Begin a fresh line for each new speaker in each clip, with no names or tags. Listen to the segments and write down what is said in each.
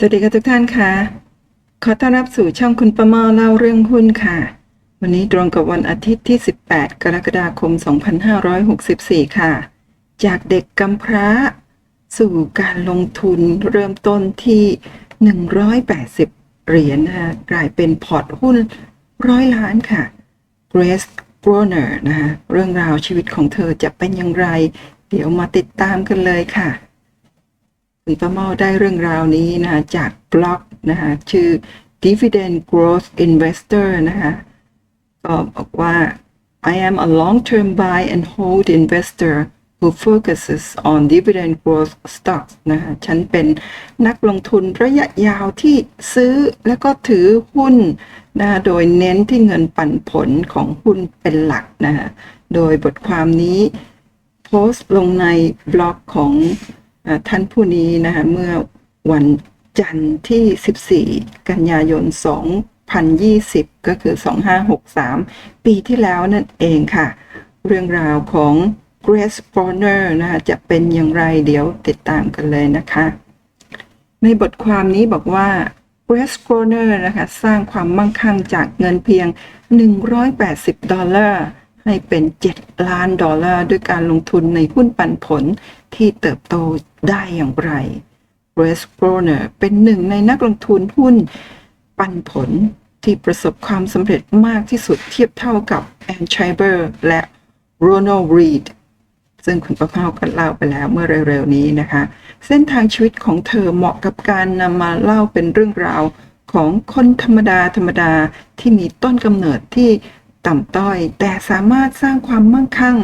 สวัสดีค่ะทุกท่านค่ะ ขอต้อนรับสู่ช่องคุณประมอเล่าเรื่องหุ้นค่ะ วันนี้ตรงกับวันอาทิตย์ที่ 18 กรกฎาคม 2564 ค่ะ จากเด็กกำพร้า สู่การลงทุนเริ่มต้นที่ 180 เหรียญนะคะกลายเป็นพอร์ตหุ้นร้อยล้านค่ะ Grace Groner นะคะเรื่องราวชีวิตของเธอจะเป็นอย่างไร เดี๋ยวมาติดตามกันเลยค่ะ คุณป้าเมาได้เรื่องราวนี้นะคะจากบล็อกนะคะชื่อ Dividend Growth Investor นะคะก็บอกว่า I am a long-term buy and hold investor who focuses on dividend growth stocks นะคะฉันเป็นนักลงทุนระยะยาวที่ซื้อแล้วก็ถือหุ้นนะคะโดยเน้นที่เงินปันผลของหุ้นเป็นหลักนะคะโดยบทความนี้โพสต์ลงในบล็อกของ ท่านผู้นี้นะคะเมื่อวันจันทร์ที่ 14 กันยายน 2020 ก็คือ 2563 ปีที่แล้วนั่นเองค่ะ เรื่องราวของ Grace Bonner นะคะจะเป็นอย่างไรเดี๋ยวติดตามกันเลยนะคะ ในบทความนี้บอกว่า Grace Groner นะคะสร้างความมั่งคั่งจากเงินเพียง 180 ดอลลาร์ ให้เป็น 7 ล้านดอลลาร์ด้วยการลงทุนในหุ้นปันผลที่เติบโตได้อย่างไร Grace Groner เป็นหนึ่งในนักลงทุนหุ้นปันผลที่ประสบความสำเร็จมากที่สุดเทียบเท่ากับแอนชัยเบอร์และ Ronald Reed ซึ่งคุณประภาก็เล่าไปแล้วเมื่อเร็วๆนี้นะคะ เส้นทางชีวิตของเธอเหมาะกับการนำมาเล่าเป็นเรื่องราวของคนธรรมดาธรรมดาที่มีต้นกำเนิดที่ ต่ำต้อย แต่สามารถสร้างความมั่งคั่ง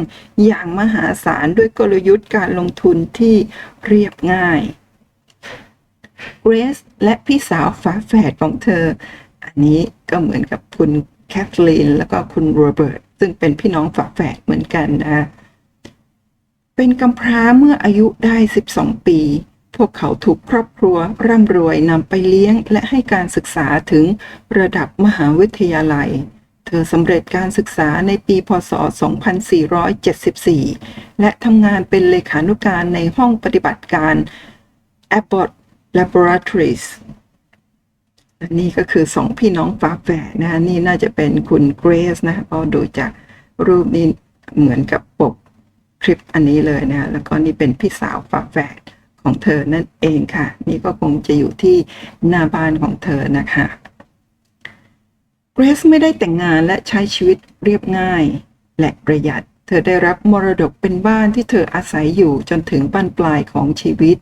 อย่างมหาศาลด้วยกลยุทธ์การลงทุนที่เรียบง่ายเกรซและพี่สาวฝาแฝดของเธอ อันนี้ก็เหมือนกับคุณแคทลีนแล้วก็คุณโรเบิร์ตซึ่งเป็นพี่น้องฝาแฝดเหมือนกันนะเป็นกำพร้าเมื่ออายุได้ 12 ปี พวกเขาถูกครอบครัวร่ำรวยนำไปเลี้ยงและให้การศึกษาถึงระดับมหาวิทยาลัย เธอสำเร็จการศึกษาในปีพศ 2474 และทำงานเป็นเลขานุการในห้องปฏิบัติการ Abbott Laboratories และนี่ก็คือสองพี่น้องฝาแฝดนะนี่น่าจะเป็นคุณเกรซนะเพราะดูจากรูปนี้เหมือนกับปกคลิปอันนี้เลยนะแล้วก็นี่เป็นพี่สาวฝาแฝดของเธอนั่นเองค่ะ นี่ก็คงจะอยู่ที่หน้าบ้านของเธอนะคะ เกรซไม่ได้แต่งงานและใช้ชีวิตเรียบง่าย และประหยัด เธอได้รับมรดกเป็นบ้านที่เธออาศัยอยู่จนถึงบั้นปลายของชีวิต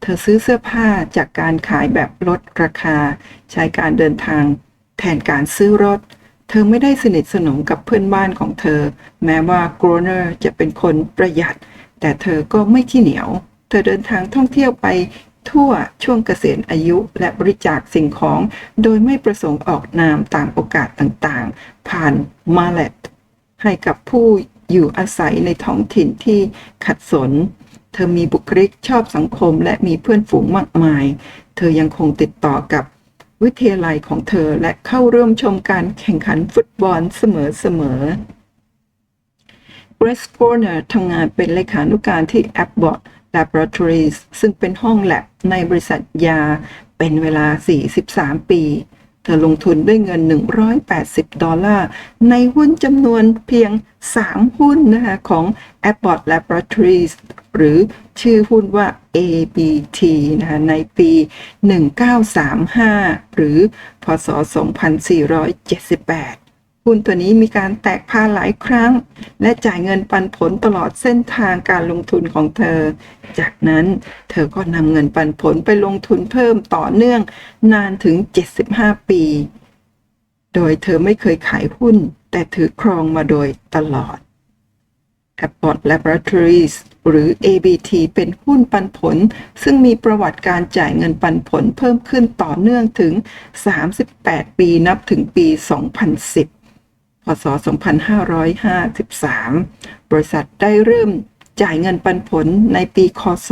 เธอซื้อเสื้อผ้าจากการขายแบบลดราคา ใช้การเดินทาง แทนการซื้อรถ เธอไม่ได้สนิทสนมกับเพื่อนบ้านของเธอ แม้ว่าโกรเนอร์จะเป็นคนประหยัด แต่เธอก็ไม่ขี้เหนียว เธอเดินทางท่องเที่ยวไป ทั่วช่วงเกษียณอายุและบริจาคสิ่งของ โดยไม่ประสงค์ออกนามตามโอกาสต่างๆ ผ่านมาเลตให้กับผู้อยู่อาศัยในท้องถิ่นที่ขัดสน เธอมีบุคลิกชอบสังคมและมีเพื่อนฝูงมากมาย เธอยังคงติดต่อกับวิทยาลัยของเธอและเข้าร่วมชมการแข่งขันฟุตบอลเสมอๆเกรสโกเนอร์ทำงานเป็นเลขานุการที่ Abbott Laboratories ซึ่งเป็นห้องแลบในบริษัทยาเป็นเวลา 43 ปี เธอลงทุนด้วยเงิน 180 ดอลลาร์ ในหุ้นจำนวนเพียง 3 หุ้นนะคะของ Abbott Laboratories หรือชื่อหุ้นว่า ABT นะคะในปี 1935 หรือ พศ 2478 หุ้นตัวนี้มีการแตกพาหลายครั้ง และจ่ายเงินปันผลตลอดเส้นทางการลงทุนของเธอ จากนั้นเธอก็นำเงินปันผลไปลงทุนเพิ่มต่อเนื่องนานถึง 75 ปี โดยเธอไม่เคยขายหุ้น แต่ถือครองมาโดยตลอด Abbott Laboratories หรือ ABT เป็นหุ้นปันผล ซึ่งมีประวัติการจ่ายเงินปันผลเพิ่มขึ้นต่อเนื่องถึง 38 ปีนับถึงปี 2010 ศ 2553 บริษัทได้เริ่มจ่ายเงินปันผลในปี คศ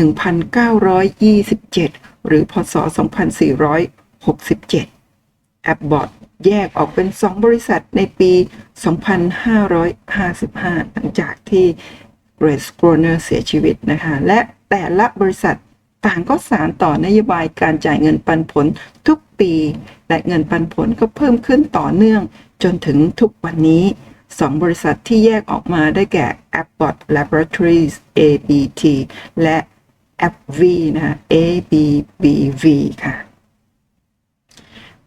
1927 หรือ พศ 2467 Abbott แยกออกเป็น 2 บริษัทในปี 2555 หลังจากที่ Grace Groner เสียชีวิตนะคะ และแต่ละบริษัทต่างก็สารต่อนโยบายการจ่ายเงินปันผลทุกปี และเงินปันผลก็เพิ่มขึ้นต่อเนื่อง จนถึงทุกวันนี้สองบริษัทที่แยกออกมาได้แก่ Abbott Laboratories ABT และ AbbVie นะคะ ABBV ค่ะ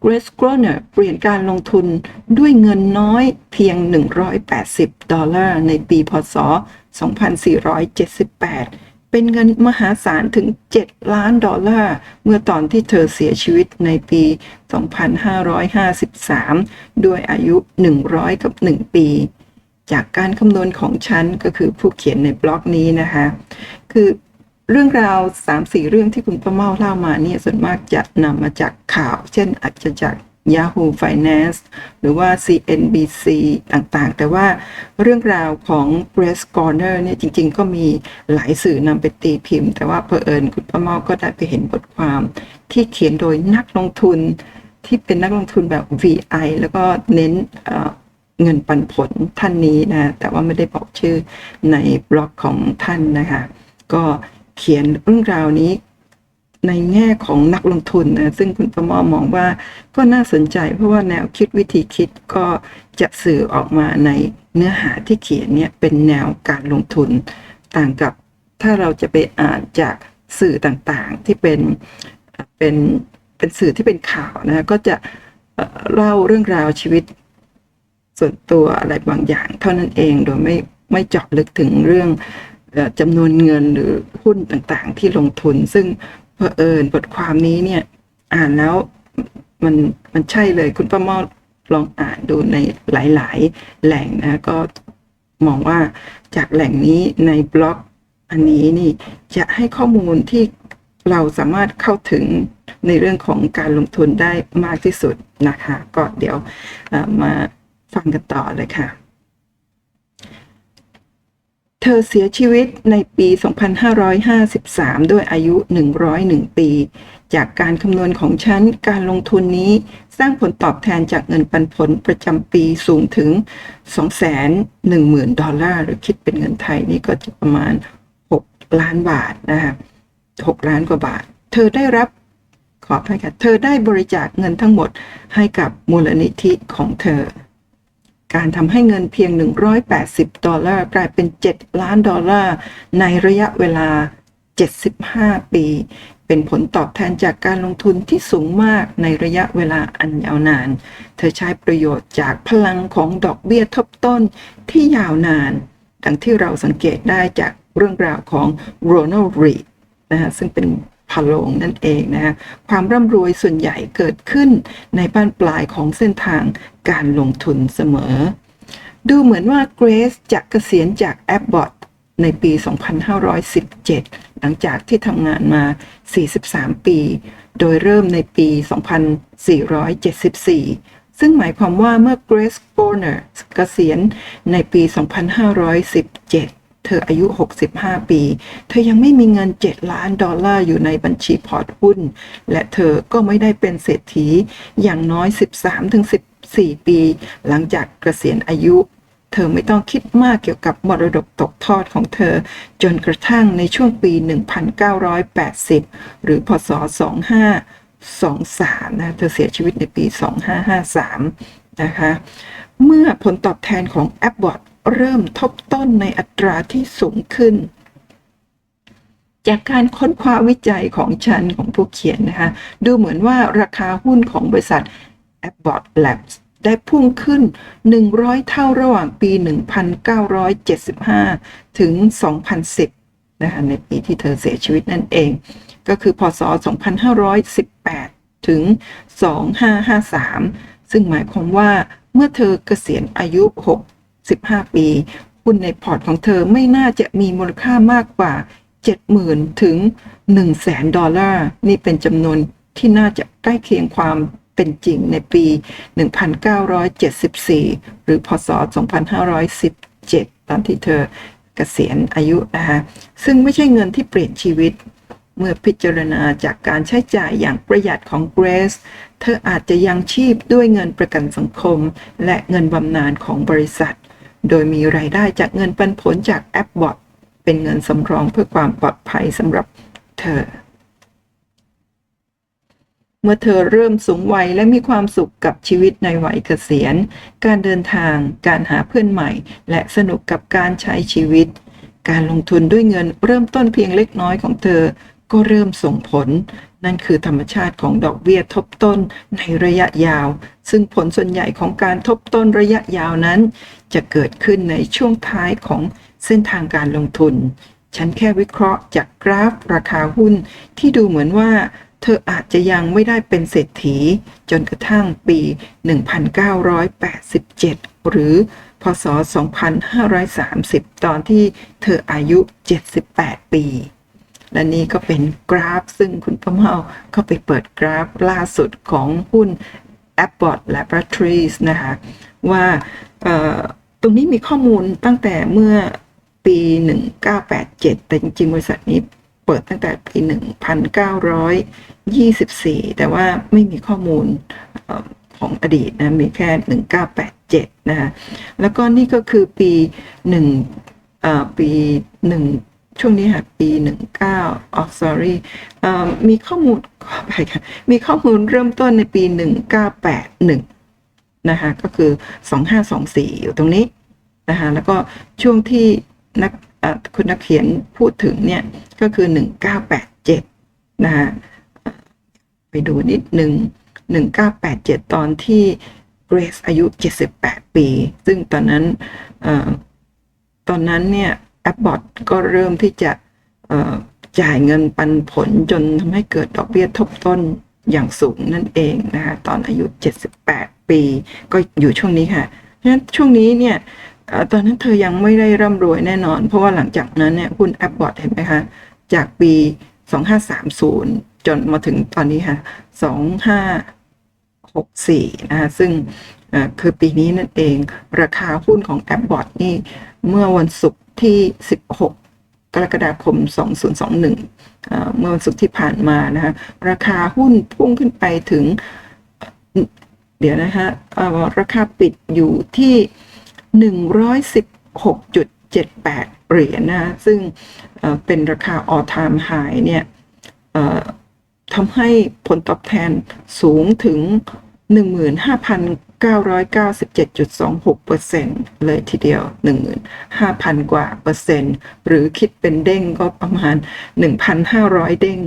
Grace Groner เปลี่ยนการลงทุนด้วยเงินน้อยเพียง 180 ดอลลาร์ในปีพศ 2478 เป็นเงินมหาศาลถึง 7 ล้านดอลลาร์ เมื่อตอนที่เธอเสียชีวิตในปี 2553 ด้วยอายุ 100 กับ 1 ปี จากการคำนวณของฉันก็คือผู้เขียนในบล็อกนี้นะคะ คือเรื่องราว 3-4 เรื่องที่คุณประเมาเล่ามาเนี่ยส่วนมากจะนำมาจากข่าว เช่นอาจจะจาก Yahoo Finance หรือว่า CNBC ต่างๆ แต่ว่าเรื่องราวของ Press Corner เนี่ยจริงๆ ก็มีหลายสื่อนำไปตีพิมพ์ แต่ว่าเพอเอิญคุณประเมาก็ได้ไปเห็นบทความที่เขียนโดยนักลงทุนที่เป็นนักลงทุนแบบ VI แล้วก็เน้นเเงินปันผลท่านนี้นะ แต่ว่าไม่ได้บอกชื่อในบล็อกของท่านนะคะ ก็เขียนเรื่องราวนี้ ในแง่ของนักลงทุนนะซึ่งคุณประมอมองว่าก็น่าสนใจเพราะว่าแนวคิดวิธีคิดก็จะสื่อออกมาในเนื้อหาที่เขียนเนี่ยเป็นแนวการลงทุน ต่างกับถ้าเราจะไปอ่านจากสื่อต่างๆที่เป็นเป็นเป็นสื่อที่เป็นข่าวนะก็จะเล่าเรื่องราวชีวิต ส่วนตัวอะไรบางอย่าง เท่านั้นเองโดยไม่ไม่เจาะลึกถึงเรื่องจำนวนเงินหรือหุ้นต่างๆ ที่ลงทุน ซึ่ง เผอิญบทความนี้เนี่ย อ่านแล้วมันมันใช่เลยคุณป้าเมาลองอ่านดูในหลาย ๆ แหล่งนะก็มองว่าจากแหล่งนี้ในบล็อกอันนี้นี่จะให้ข้อมูลที่เราสามารถเข้าถึงในเรื่องของการลงทุนได้มากที่สุดนะคะ ก็เดี๋ยวมาฟังกันต่อเลยค่ะ ธอเสียชีวิตในปี 2553 ด้วยอายุ 101 ปี จากการคำนวณของฉัน การลงทุนนี้สร้างผลตอบแทนจากเงินปันผลประจำปีสูงถึง 210,000 ดอลลาร์ หรือคิดเป็นเงินไทยนี่ก็จะประมาณ 6 ล้านบาทนะคะ6ล้านกว่าบาท เธอได้รับขออภัยค่ะ เธอได้บริจาคเงินทั้งหมดให้กับมูลนิธิของเธอ การทำให้เงินเพียง 180 ดอลลาร์กลายเป็น 7 ล้านดอลลาร์ ในระยะเวลา 75 ปี เป็นผลตอบแทนจากการลงทุนที่สูงมากในระยะเวลาอันยาวนาน เธอใช้ประโยชน์จากพลังของดอกเบี้ยทบต้นที่ยาวนาน ดังที่เราสังเกตได้จากเรื่องราวของโรนัลด์รีดนะฮะซึ่งเป็น พะโลงนั่นเองนะฮะความร่ำรวยส่วนใหญ่เกิดขึ้นในบ้านปลายของเส้นทางการลงทุนเสมอ ดูเหมือนว่าเกรซจะเกษียณจากแอปบอทในปี 2517 หลังจากที่ทำงานมา 43 ปี โดยเริ่มในปี 2474 ซึ่งหมายความว่าเมื่อเกรซโกเนอร์เกษียณในปี 2517 เธออายุ 65 ปี เธอยังไม่มีเงิน 7 ล้านดอลลาร์อยู่ในบัญชีพอร์ตหุ้น และเธอก็ไม่ได้เป็นเศรษฐีอย่างน้อย 13-14 ปี หลังจากเกษียณอายุเธอไม่ต้องคิดมากเกี่ยวกับมรดกตกทอดของเธอ จนกระทั่งในช่วงปี 1980 หรือพศ 2523 นะ เธอเสียชีวิตในปี 2553 นะคะ เมื่อผลตอบแทนของ a b b o t เริ่มทบต้นในอัตราที่สูงขึ้น จากการค้นคว้าวิจัยของฉันของผู้เขียนนะคะ ดูเหมือนว่าราคาหุ้นของบริษัท Abbott Labs ได้พุ่งขึ้น 100 เท่าระหว่างปี 1975 ถึง 2010 นะคะ ในปีที่เธอเสียชีวิตนั่นเอง ก็คือ พศ 2518 ถึง 2553 ซึ่งหมายความว่าเมื่อเธอเกษียณอายุ 65 ปี หุ้นในพอร์ตของเธอไม่น่าจะมีมูลค่ามากกว่า 70,000 ถึง 100,000 ดอลลาร์ นี่เป็นจำนวนที่น่าจะใกล้เคียงความเป็นจริงในปี 1974 หรือพศ 2517 ตอนที่เธอเกษียณอายุนะคะซึ่งไม่ใช่เงินที่เปลี่ยนชีวิต เมื่อพิจารณาจากการใช้จ่ายอย่างประหยัดของเกรซเธออาจจะยังชีพด้วยเงินประกันสังคม และเงินบำนาญของบริษัท โดยมีรายได้จากเงินปันผลจากแอปบอทเป็นเงินสำรองเพื่อความปลอดภัยสำหรับเธอ เมื่อเธอเริ่มสูงวัยและมีความสุขกับชีวิตในวัยเกษียณ การเดินทาง การหาเพื่อนใหม่ และสนุกกับการใช้ชีวิต การลงทุนด้วยเงินเริ่มต้นเพียงเล็กน้อยของเธอ ก็เริ่มส่งผล นั่นคือธรรมชาติของดอกเบี้ยทบต้นในระยะยาว ซึ่งผลส่วนใหญ่ของการทบต้นระยะยาวนั้น จะเกิดขึ้นในช่วงท้ายของเส้นทางการลงทุน ฉันแค่วิเคราะห์จากกราฟราคาหุ้นที่ดูเหมือนว่าเธออาจจะยังไม่ได้เป็นเศรษฐี จนกระทั่งปี 1987 หรือ พศ 2530 ตอนที่เธออายุ 78 ปี และนี่ก็เป็นกราฟ ซึ่งคุณประเมาก็ไปเปิดกราฟล่าสุดของหุ้น Abbott Laboratories นะคะว่าตรงนี้มีข้อมูลตั้งแต่เมื่อปี 1987 แต่จริงๆ บริษัทนี้เปิดตั้งแต่ปี 1924 แต่ว่าไม่มีข้อมูลของอดีตนะ มีแค่ 1987 นะคะแล้วก็นี่ก็คือปี1ปี 1 ช่วงนี้ค่ะปี 19อ๋อ sorry มีข้อมูลขอไปค่ะมีข้อมูลเริ่มต้นในปี 1981 นะคะ ก็คือ 2524 อยู่ตรงนี้นะคะ แล้วก็ช่วงที่นักคุณนักเขียนพูดถึงเนี่ย ก็คือ 1987 นะคะไปดูนิดหนึ่ง 1987 ตอนที่เกรซอายุ 78 ปี ซึ่งตอนนั้นอตอนนั้นเนี่ย แอปบอทก็เริ่มที่จะจ่ายเงินปันผลจนทำให้เกิดดอกเบี้ยทบต้นอย่างสูงนั่นเองนะคะตอนอายุ 78 ปี ก็อยู่ช่วงนี้ค่ะเพราะฉะนั้นช่วงนี้เนี่ยตอนนั้นเธอยังไม่ได้ร่ำรวยแน่นอน เพราะว่าหลังจากนั้นเนี่ยหุ้นแอปบอทเห็นไหมคะจากปี 2530 จนมาถึงตอนนี้ค่ะ 2564 นะคะซึ่ง คือปีนี้นั่นเอง ราคาหุ้นของแอปบอทนี่ เมื่อวันศุกร์ที่ 16 กรกฎาคม 2021 เมื่อวันศุกร์ที่ผ่านมานะคะราคาหุ้นพุ่งขึ้นไปถึง เดี๋ยวนะคะราคาปิดอยู่ที่ 116.78 เหรียญนะซึ่งเป็นราคา all time high เนี่ยทำให้ผลตอบแทนสูงถึง 15,000 997.26%เลยทีเดียว 15,000 กว่าเปอร์เซ็นต์ หรือคิดเป็นเด้งก็ประมาณ 1,500 เด้ง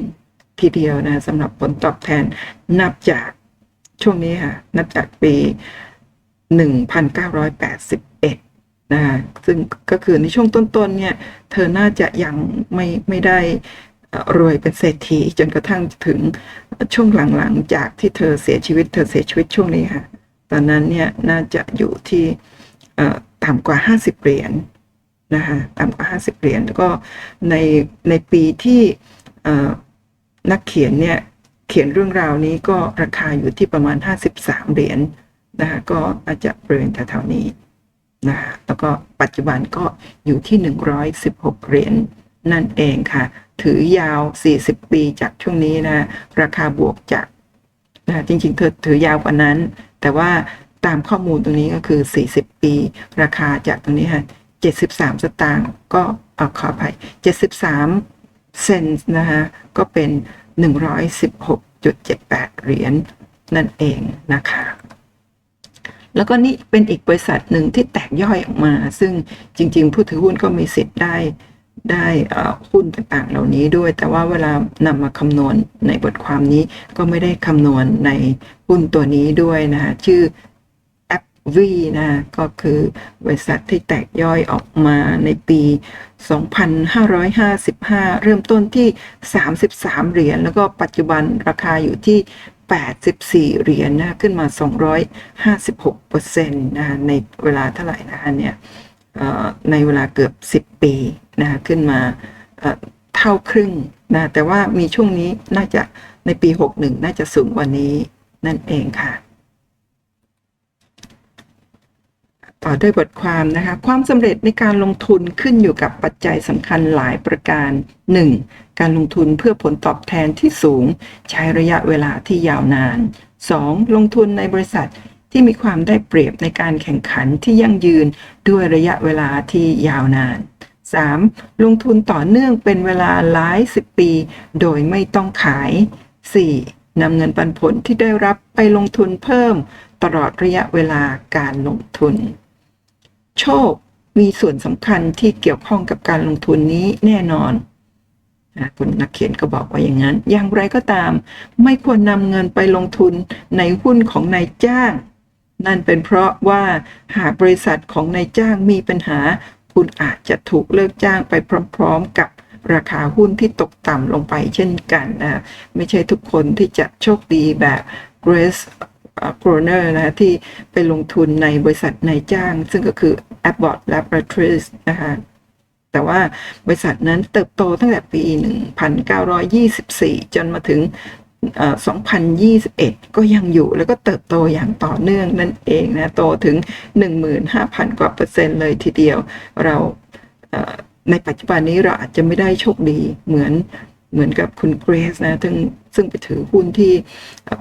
ทีเดียวนะสำหรับผลตอบแทนนับจากช่วงนี้ค่ะ นับจากปี 1,981 นะคะซึ่งก็คือในช่วงต้นๆ เนี่ย เธอน่าจะยังไม่ไม่ได้รวยเป็นเศรษฐีจนกระทั่งถึงช่วงหลังๆ จากที่เธอเสียชีวิต เธอเสียชีวิตช่วงนี้ค่ะ ตอนนั้นเนี่ยน่าจะอยู่ที่ต่ำกว่า 50 เหรียญนะคะต่ำกว่า 50 เหรียญแล้วก็ในในปีที่นักเขียนเนี่ยเขียนเรื่องราวนี้ก็ราคาอยู่ที่ประมาณ 53 เหรียญนะคะก็อาจจะบริเวณแถวๆนี้นะคะแล้วก็ปัจจุบันก็อยู่ที่ 116 เหรียญนั่นเองค่ะ ถือยาว 40 ปีจากช่วงนี้นะ ราคาบวกจาก นะจริงๆเธอถือยาวกว่านั้น แต่ว่าตามข้อมูลตรงนี้ก็คือ 40 ปี ราคาจากตรงนี้ค่ะ73 สตางค์ก็เอาขออภัย73 เซนต์นะคะก็เป็น 116.78 เหรียญนั่นเองนะคะ แล้วก็นี่เป็นอีกบริษัทหนึ่งที่แตกย่อยออกมา ซึ่งจริง ๆ ผู้ถือหุ้นก็มีสิทธิ์ได้ ได้หุ้นต่างๆ เหล่านี้ด้วย แต่ว่าเวลานำมาคำนวณในบทความนี้ก็ไม่ได้คำนวณในหุ้นตัวนี้ด้วยนะคะชื่อแอปวีนะก็คือบริษัทที่แตกย่อยออกมาในปี 2555 เริ่มต้นที่ 33 เหรียญแล้วก็ปัจจุบันราคาอยู่ที่ 84 เหรียญนะขึ้นมา 256เปอร์เซ็นต์นะะในเวลาเท่าไหร่นะคะเนี่ย ในเวลาเกือบ 10 ปีนะคะขึ้นมาเท่าครึ่งนะแต่ว่ามีช่วงนี้น่าจะในปี 61 น่าจะสูงกว่านี้นั่นเองค่ะ ต่อด้วยบทความนะคะความสำเร็จในการลงทุนขึ้นอยู่กับปัจจัยสำคัญหลายประการ 1. การลงทุนเพื่อผลตอบแทนที่สูง ใช้ระยะเวลาที่ยาวนาน 2. ลงทุนในบริษัท ที่มีความได้เปรียบในการแข่งขันที่ยั่งยืนด้วยระยะเวลาที่ยาวนาน 3. ลงทุนต่อเนื่องเป็นเวลาหลายสิบปี โดยไม่ต้องขาย 4. นำเงินปันผลที่ได้รับไปลงทุนเพิ่ม ตลอดระยะเวลาการลงทุน โชคมีส่วนสำคัญที่เกี่ยวข้องกับการลงทุนนี้แน่นอนนะคุณนักเขียนก็บอกว่าอย่างนั้น อย่างไรก็ตาม ไม่ควรนำเงินไปลงทุนในหุ้นของนายจ้าง นั่นเป็นเพราะว่าหากบริษัทของนายจ้างมีปัญหา คุณอาจจะถูกเลิกจ้างไปพร้อม ๆ กับราคาหุ้นที่ตกต่ำลงไปเช่นกันนะไม่ใช่ทุกคนที่จะโชคดีแบบ Grace โกรเนอร์นะที่ไปลงทุนในบริษัทนายจ้าง ซึ่งก็คือ Abbott Laboratories นะคะแต่ว่าบริษัทนั้นเติบโตตั้งแต่ปี 1924 จนมาถึง 2021 ก็ยังอยู่แล้วก็เติบโตอย่างต่อเนื่องนั่นเองนะ โตถึง 15,000 กว่าเปอร์เซ็นต์เลยทีเดียว เราในปัจจุบันนี้เราอาจจะไม่ได้โชคดีเหมือนเหมือนกับคุณเกรซนะซึ่งซึ่งไปถือหุ้นที่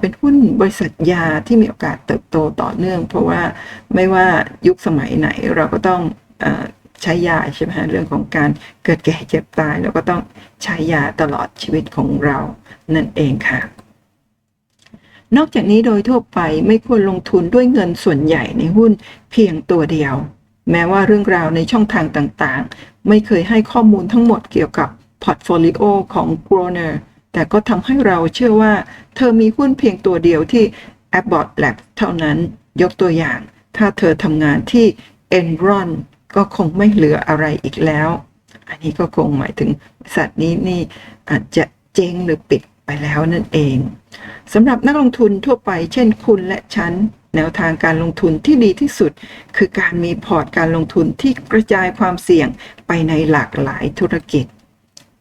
เป็นหุ้นบริษัทยาที่มีโอกาสเติบโตต่อเนื่อง เพราะว่าไม่ว่ายุคสมัยไหนเราก็ต้อง ใช้ยาใช่ไหมฮะเรื่องของการเกิดแก่เจ็บตายเราก็ต้องใช้ยาตลอดชีวิตของเรานั่นเองค่ะ นอกจากนี้โดยทั่วไปไม่ควรลงทุนด้วยเงินส่วนใหญ่ในหุ้นเพียงตัวเดียว แม้ว่าเรื่องราวในช่องทางต่างๆ ไม่เคยให้ข้อมูลทั้งหมดเกี่ยวกับพอร์ตโฟลิโอของ g r o n e r แต่ก็ทำให้เราเชื่อว่า เธอมีหุ้นเพียงตัวเดียวที่ Abbott Lab เท่านั้นยกตัวอย่าง ถ้าเธอทำงานที่ Enron ก็คงไม่เหลืออะไรอีกแล้ว อันนี้ก็คงหมายถึงบริษัทนี้นี่อาจจะเจ๊งหรือปิดไปแล้วนั่นเองสำหรับนักลงทุนทั่วไป เช่นคุณและฉัน แนวทางการลงทุนที่ดีที่สุด คือการมีพอร์ตการลงทุนที่กระจายความเสี่ยงไปในหลากหลายธุรกิจ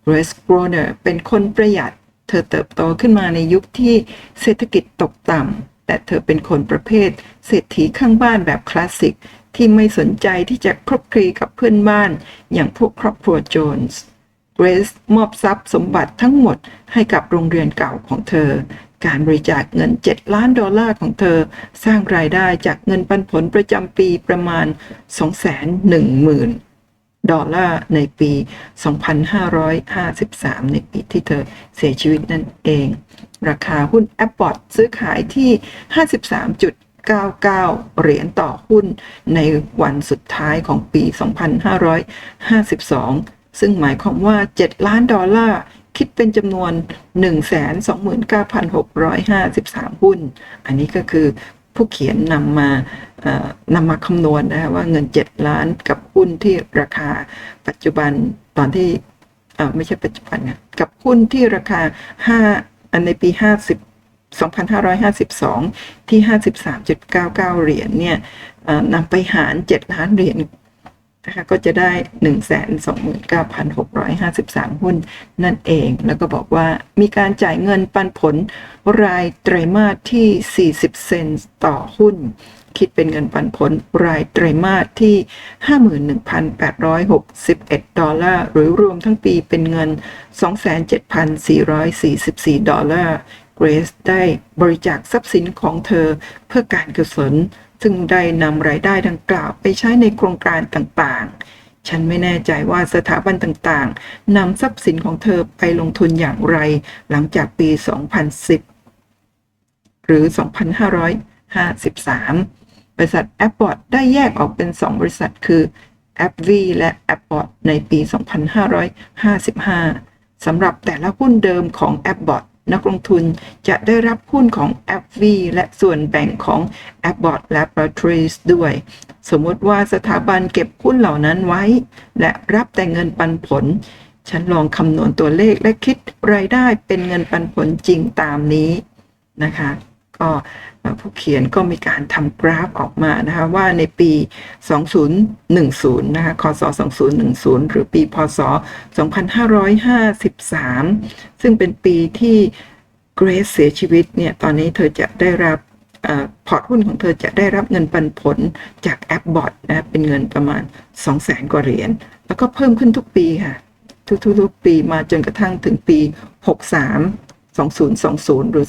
เรสโกรเนอร์เป็นคนประหยัด เธอเติบโตขึ้นมาในยุคที่เศรษฐกิจตกต่ำแต่เธอเป็นคนประเภท เศรษฐีข้างบ้านแบบคลาสสิก ที่ไม่สนใจที่จะคลุกคลีกับเพื่อนบ้าน อย่างพวกครอบครัวโจนส์เกรซมอบทรัพย์สมบัติทั้งหมดให้กับโรงเรียนเก่าของเธอ การบริจาคเงิน 7 ล้านดอลลาร์ของเธอ สร้างรายได้จากเงินปันผลประจำปีประมาณ 210,000 ดอลลาร์ในปี 2553 ในปีที่เธอเสียชีวิตนั่นเอง ราคาหุ้น Abbott ซื้อขายที่ 53. 99 เหรียญต่อหุ้นในวันสุดท้ายของปี 2552 ซึ่งหมายความว่า 7 ล้านดอลลาร์คิดเป็นจำนวน 129,653 หุ้น อันนี้ก็คือผู้เขียนนำมาเอ่อนำมาคำนวณนะคะว่าเงิน 7 ล้านกับหุ้นที่ราคาปัจจุบันตอนที่เอ่อไม่ใช่ปัจจุบันนะกับหุ้นที่ราคา 5 อันในปี 50 2552 ที่ 53.99 เหรียญเนี่ยนำไปหาร 7 ล้านเหรียญนะคะก็จะได้ 129,653 หุ้นนั่นเอง แล้วก็บอกว่ามีการจ่ายเงินปันผลรายไตรมาสที่ 40 เซนต์ต่อหุ้น คิดเป็นเงินปันผลรายไตรมาสที่ 51,861 ดอลลาร์ หรือรวมทั้งปีเป็นเงิน 27,444 ดอลลาร์ เกรซได้บริจาคทรัพย์สินของเธอเพื่อการกุศล ซึ่งได้นำรายได้ดังกล่าวไปใช้ในโครงการต่างๆ ฉันไม่แน่ใจว่าสถาบันต่างๆนำทรัพย์สินของเธอไปลงทุนอย่างไร หลังจากปี 2010 หรือ 2553 บริษัท Abbott ได้แยกออกเป็น 2 บริษัทคือ AbbVie และ Abbott ในปี 2555สำหรับแต่ละหุ้นเดิมของ Abbott นักลงทุนจะได้รับหุ้นของ a b v และส่วนแบ่งของ Abbott Laboratories ด้วย สมมติว่าสถาบันเก็บหุ้นเหล่านั้นไว้ และรับแต่เงินปันผล ฉันลองคำนวณตัวเลขและคิดรายได้เป็นเงินปันผลจริงตามนี้นะคะ ก็ผู้เขียนก็มีการทำกราฟออกมานะคะว่าในปี 2010 นะคะ คศ 2010 หรือปีพศ 2553 ซึ่งเป็นปีที่เกรซเสียชีวิตเนี่ย ตอนนี้เธอจะได้รับอพอร์ตหุ้นของเธอจะได้รับเงินปันผลจากแอปบอทนะเป็นเงินประมาณ 200,000กว่าเหรียญ แล้วก็เพิ่มขึ้นทุกปีค่ะ ทุกๆปีมาจนกระทั่งถึงปี 63 2020 หรือ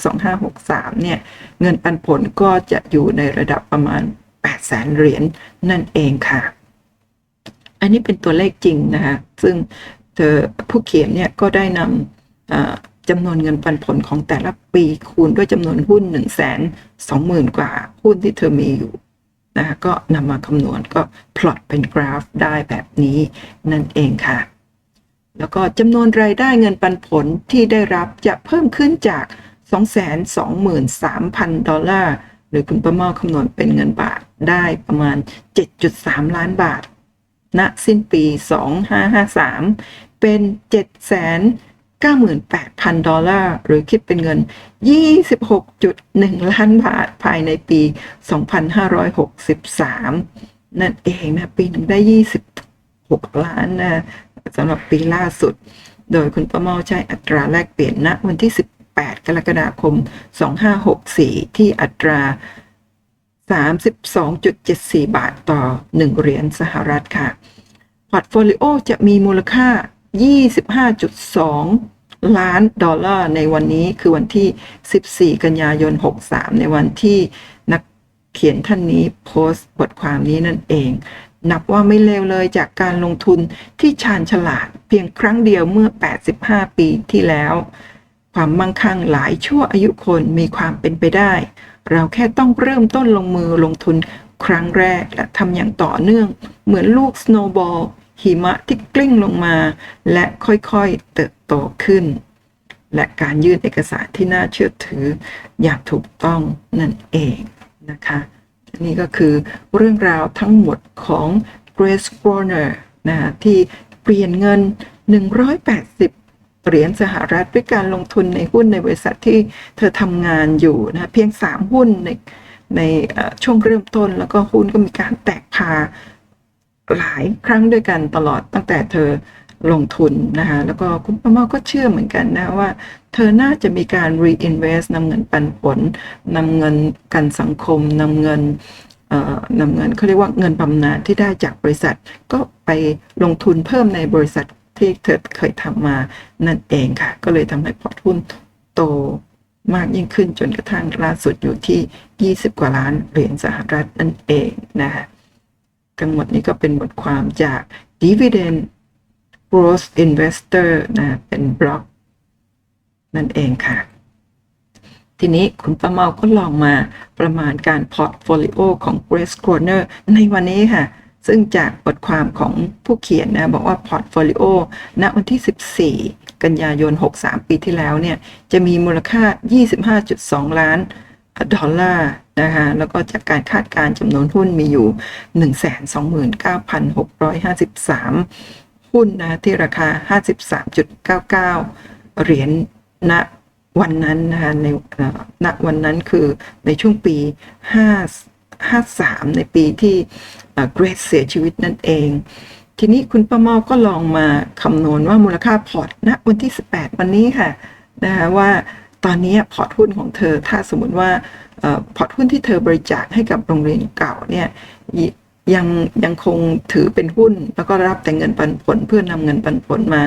2563 เนี่ย เงินปันผลก็จะอยู่ในระดับประมาณ800,000เหรียญนั่นเองค่ะ อันนี้เป็นตัวเลขจริงนะคะ ซึ่งเธอผู้เขียนเนี่ยก็ได้นำจำนวนเงินปันผลของแต่ละปีคูณด้วยจำนวนหุ้น 1 2 0 0 0 0 กว่าหุ้นที่เธอมีอยู่นะคะก็นำมาคำนวณก็พลอตเป็นกราฟได้แบบนี้นั่นเองค่ะ แล้วก็จำนวนรายได้เงินปันผลที่ได้รับจะเพิ่มขึ้นจาก 223,000 ดอลลาร์ หรือคุณประมาคำนวณเป็นเงินบาทได้ประมาณ 7.3 ล้านบาทณสิ้นปี 2553 เป็น 798,000 ดอลลาร์ หรือคิดเป็นเงิน 26.1 ล้านบาทภายในปี 2563 นั่นเองนะ ปีหนึ่งได้ 26 ล้านนะ สำหรับปีล่าสุด โดยคุณประเมาใช้อัตราแลกเปลี่ยนณวันที่ 18 กรกฎาคม 2564 ที่อัตรา 32.74 บาทต่อ 1 เหรียญสหรัฐค่ะ พอร์ตโฟลิโอจะมีมูลค่า 25.2 ล้านดอลลาร์ในวันนี้คือวันที่ 14 กันยายน 63 ในวันที่นักเขียนท่านนี้โพสต์บทความนี้นั่นเอง นับว่าไม่เลวเลยจากการลงทุนที่ชาญฉลาดเพียงครั้งเดียวเมื่อ 85 ปีที่แล้ว ความมั่งคั่งหลายชั่วอายุคนมีความเป็นไปได้ เราแค่ต้องเริ่มต้นลงมือลงทุนครั้งแรกและทำอย่างต่อเนื่อง เหมือนลูกสโนว์บอลหิมะที่กลิ้งลงมา และค่อยๆเติบโตขึ้น และการยื่นเอกสารที่น่าเชื่อถืออย่างถูกต้องนั่นเองนะคะ นี่ก็คือเรื่องราวทั้งหมดของ Grace Groner นะที่เปลี่ยนเงิน 180 เหรียญสหรัฐด้วยการลงทุนในหุ้นในบริษัทที่เธอทำงานอยู่นะเพียง 3 หุ้นในในช่วงเริ่มต้นแล้วก็หุ้นก็มีการแตกพาหลายครั้งด้วยกันตลอดตั้งแต่เธอ ลงทุนนะคะแล้วก็คุณป้าเมาก็เชื่อเหมือนกันนะว่า เธอน่าจะมีการ reinvest นำเงินปันผลนำเงินกันสังคมนำเงินเอ่อนำเงินเขาเรียกว่าเงินบำนาญที่ได้จากบริษัท ก็ไปลงทุนเพิ่มในบริษัทที่เธอเคยทำมานั่นเองค่ะ ก็เลยทำให้พอร์ตหุ้นโตมากยิ่งขึ้นจนกระทั่งล่าสุดอยู่ที่ 20 กว่าล้านเหรียญสหรัฐนั่นเองนะคะทั้งหมดนี้ก็เป็นบทความจาก Dividend Growth Investor นะ เป็นบล็อก นั่นเองค่ะ ทีนี้คุณป้าเมาก็ลองมาประมาณการพอร์ตโฟลิโอของ Grace Corner ในวันนี้ค่ะ ซึ่งจากบทความของผู้เขียนนะ บอกว่าพอร์ตโฟลิโอณวันที่ 14 กันยายน 63 ปีที่แล้วเนี่ย จะมีมูลค่า 25.2 ล้านดอลลาร์นะคะแล้วก็จากการคาดการณ์จำนวนหุ้นมีอยู่ 129,653 หุ้นนะที่ราคา 53.99 เหรียญณวันนั้นนะคะในณวันนั้นคือในช่วงปี 5 53 ในปีที่เกรซเสียชีวิตนั่นเอง ทีนี้คุณป้าเมาก็ลองมาคำนวณว่ามูลค่าพอร์ตณวันที่ 18 วันนี้ค่ะนะคะว่าตอนนี้พอร์ตหุ้นของเธอถ้าสมมติว่าพอร์ตหุ้นที่เธอบริจาคให้กับโรงเรียนเก่าเนี่ย ยังยังคงถือเป็นหุ้น แล้วก็รับแต่เงินปันผลเพื่อนำเงินปันผลมา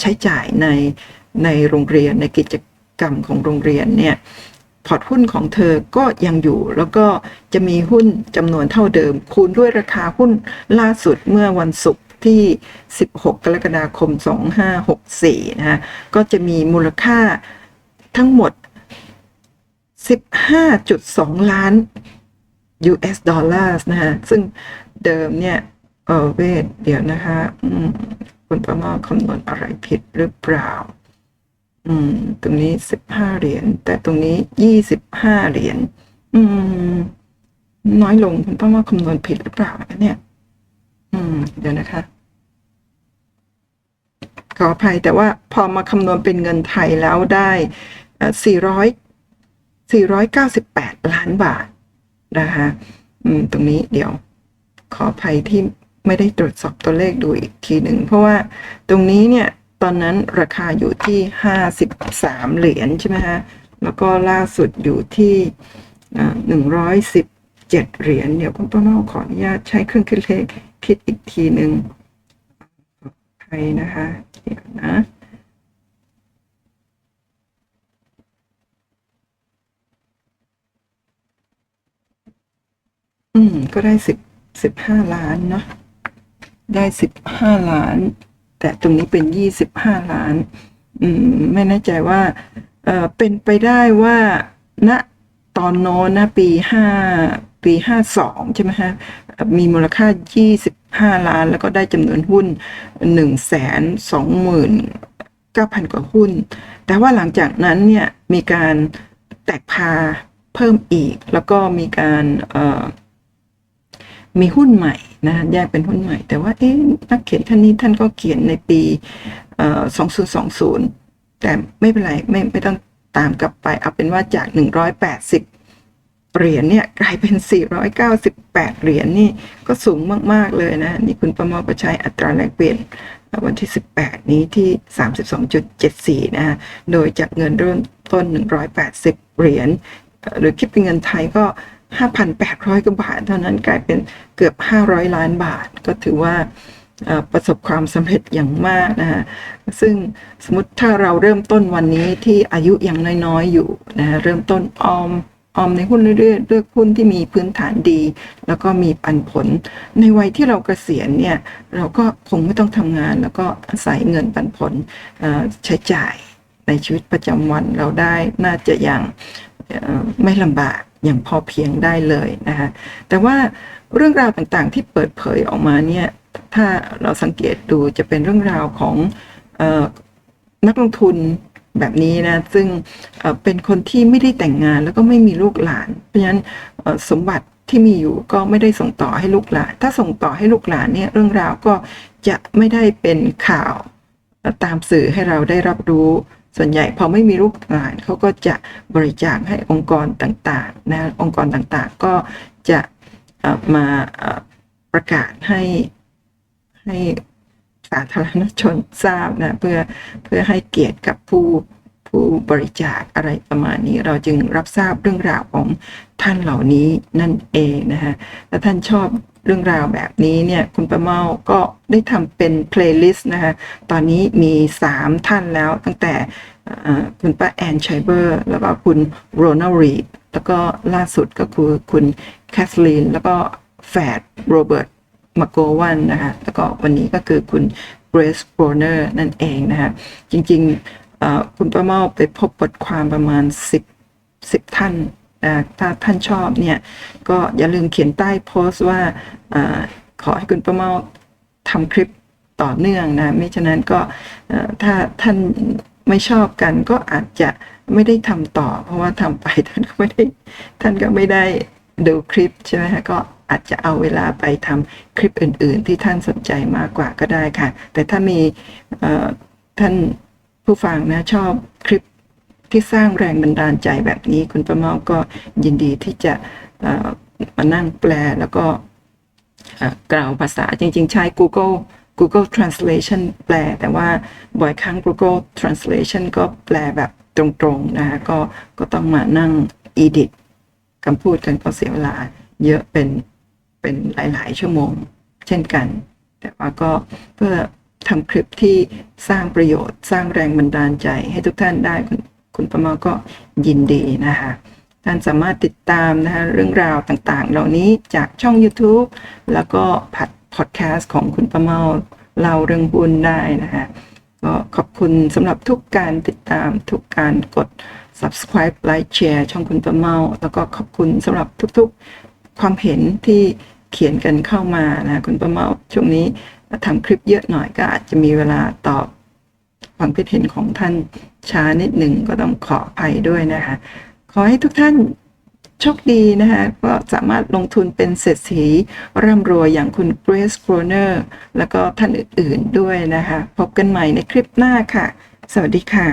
ใช้จ่ายในในโรงเรียนในกิจกรรมของโรงเรียนเนี่ยพอร์ตหุ้นของเธอก็ยังอยู่ แล้วก็จะมีหุ้นจำนวนเท่าเดิม คูณด้วยราคาหุ้นล่าสุดเมื่อวันศุกร์ที่ 16 กรกฎาคม 2564 นะฮะก็จะมีมูลค่าทั้งหมด 15.2 ล้าน US ดอลลาร์นะฮะซึ่งเดิมเนี่ยเออเวทเดี๋ยวนะคะคุณประมาคำนวณอะไรผิดหรือเปล่า อืม ตรงนี้สิบห้าเหรียญแต่ตรงนี้ยี่สิบห้าเหรียญอืม น้อยลงคุณป้าว่าคำนวณผิดหรือเปล่าเนี่ย อืม เดี๋ยวนะคะ ขออภัยแต่ว่าพอมาคำนวณเป็นเงินไทยแล้วได้สี่ร้อยสี่ร้อยเก้าสิบแปดล้านบาท นะคะอืมตรงนี้เดี๋ยวขออภัยที่ไม่ได้ตรวจสอบตัวเลขดูอีกทีหนึ่ง เพราะว่าตรงนี้เนี่ย ตอนนั้นราคาอยู่ที่ห้าสิบสามเหรียญใช่ไหมฮะแล้วก็ล่าสุดอยู่ที่หนึ่งร้อยสิบเจ็ดเหรียญเดี๋ยวคุณป้าเมาขออนุญาตใช้เครื่องคิดเลขคิดอีกทีหนึ่งขออภัยนะคะ เดี๋ยวนะ อืม ก็ได้สิบสิบห้าล้านเนาะได้สิบห้าล้าน แต่ตรงนี้เป็นยี่สิบห้าล้าน อืม ไม่แน่ใจว่า เออเป็นไปได้ว่าณตอนโน้นนะปีห้าปีห้าสองใช่ไหมฮะมีมูลค่า25ล้าน แล้วก็ได้จำนวนหุ้น1 2 9 0 0 0กว่าหุ้น แต่ว่าหลังจากนั้นเนี่ยมีการแตกพาเพิ่มอีก แล้วก็มีการเอ่อ มีหุ้นใหม่นะแยกเป็นหุ้นใหม่ แต่ว่าเอ๊ะนักเขียนท่านนี้ท่านก็เขียนในปี2020 แต่ไม่เป็นไรไม่ไม่ต้องตามกลับไป เอาเป็นว่าจาก 180 เหรียญเนี่ยกลายเป็น 498 เหรียญนี่ก็สูงมาก ๆ เลยนะ นี่คุณประมอก็ใช้อัตราแลกเปลี่ยนวันที่ 18 นี้ที่ 32.74นะฮะโดยจากเงินเริ่มต้น 180 เหรียญหรือคิดเป็นเงินไทยก็ 5,800กว่าบาท เท่านั้นกลายเป็นเกือบ 500 ล้านบาท ก็ถือว่าประสบความสำเร็จอย่างมากนะฮะซึ่งสมมติถ้าเราเริ่มต้นวันนี้ที่อายุยังน้อยๆอยู่นะะเริ่มต้นออมออมในหุ้นเรื่อยๆเลือกหุ้นที่มีพื้นฐานดี แล้วก็มีปันผล ในวัยที่เราเกษียณเนี่ยเราก็คงไม่ต้องทำงาน แล้วก็อาศัยเงินปันผลใช้จ่ายในชีวิตประจำวันเราได้น่าจะอย่างไม่ลำบาก อย่างพอเพียงได้เลยนะคะแต่ว่าเรื่องราวต่างๆที่เปิดเผยออกมาเนี่ยถ้าเราสังเกตดูจะเป็นเรื่องราวของออนักลงทุนแบบนี้นะซึ่งเเป็นคนที่ไม่ได้แต่งงานแล้วก็ไม่มีลูกหลาน เพราะฉะนั้นสมบัติที่มีอยู่ก็ไม่ได้ส่งต่อให้ลูกหลาน ถ้าส่งต่อให้ลูกหลานเนี่ยเรื่องราวก็จะไม่ได้เป็นข่าวตามสื่อให้เราได้รับรู้ ส่วนใหญ่พอไม่มีลูกหลานเขาก็จะบริจาคให้องค์กรต่างๆนะองค์กรต่างๆก็จะมาประกาศให้ให้สาธารณชนทราบนะเพื่อเพื่อให้เกียรติกับผู้ผู้บริจาคอะไรประมาณนี้ เราจึงรับทราบเรื่องราวของท่านเหล่านี้นั่นเองนะฮะถ้าท่านชอบ เรื่องราวแบบนี้เนี่ยคุณประเมาก็ได้ทำเป็นเพลย์ลิสต์นะคะตอนนี้มี 3 ท่านแล้วตั้งแต่คุณป้าแอนชัยเบอร์ แล้วก็คุณโรนัลรีดแล้วก็ล่าสุดก็คือคุณแคทลีนแล้วก็แฟดโรเบิร์ตมาโกวันนะคะแล้วก็วันนี้ก็คือคุณเกรซโบรเนอร์นั่นเองนะคะจริงๆคุณป้าเมาไปพบบทความประมาณ 10 10 ท่าน ถ้าท่านชอบเนี่ยก็อย่าลืมเขียนใต้โพสต์ว่าอขอให้คุณประเมาทำคลิปต่อเนื่องนะไม่ฉะนั้นก็ถ้าท่านไม่ชอบกันก็อาจจะไม่ได้ทำต่อ เพราะว่าทำไปท่านก็ไม่ได้ท่านก็ไม่ได้ดูคลิปใช่ไหมฮะก็อาจจะเอาเวลาไปทำคลิปอื่น ๆ ที่ท่านสนใจมากกว่าก็ได้ค่ะ แต่ถ้ามีท่านผู้ฟังนะชอบคลิป ที่สร้างแรงบันดาลใจแบบนี้ คุณประเมาก็ยินดีที่จะมานั่งแปลแล้วก็กล่าวภาษาจริง ๆ ใช้ Google Google Translation แปล แต่ว่าบ่อยครั้ง Google Translation ก็แปลแบบตรงๆนะคะก็ก็ต้องมานั่ง edit คำพูดกันก็เสียเวลาเยอะเป็นเป็นหลาย ๆ ชั่วโมง เช่นกัน แต่ว่าก็เพื่อทำคลิปที่สร้างประโยชน์ สร้างแรงบันดาลใจให้ทุกท่านได้ คุณประเมาก็ยินดีนะคะท่านสามารถติดตามนะคะเรื่องราวต่างๆ เหล่านี้จากช่อง YouTube แล้วก็ผัดพอดแคสต์ของคุณประเมาเล่าเรื่องบุญได้นะคะก็ขอบคุณสำหรับทุกการติดตามทุกการกด subscribe like share ช่องคุณประเมา แล้วก็ขอบคุณสำหรับทุกๆความเห็นที่เขียนกันเข้ามานะคุณประเมาช่วงนี้ทำคลิปเยอะหน่อยก็อาจจะมีเวลาตอบความคิดเห็นของท่าน ช้านิดหนึ่งก็ต้องขออภัยด้วยนะคะ ขอให้ทุกท่านโชคดีนะคะก็สามารถลงทุนเป็นเศรษฐีร่ำรวยอย่างคุณเกรซโกรเนอร์แล้วก็ท่านอื่นๆด้วยนะคะ พบกันใหม่ในคลิปหน้าค่ะ สวัสดีค่ะ